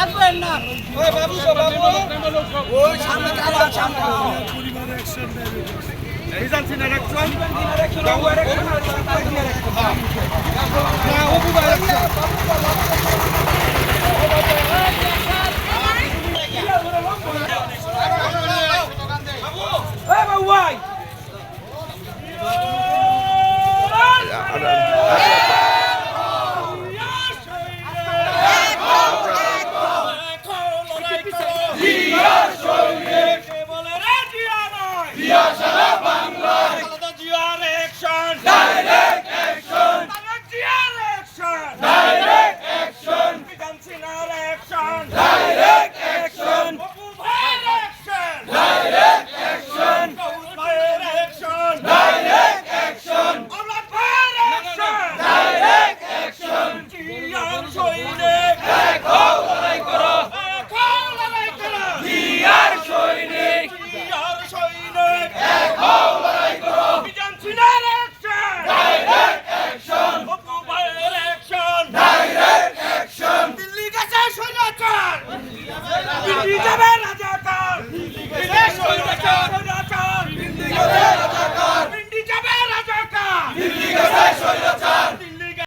আসবেন না ওই বাবু বাবু ওই সামনে কাবার সামনে বিজান্সিন ইলেকশন দাও ইলেকশন না অপু ইতিহাস বিজেপি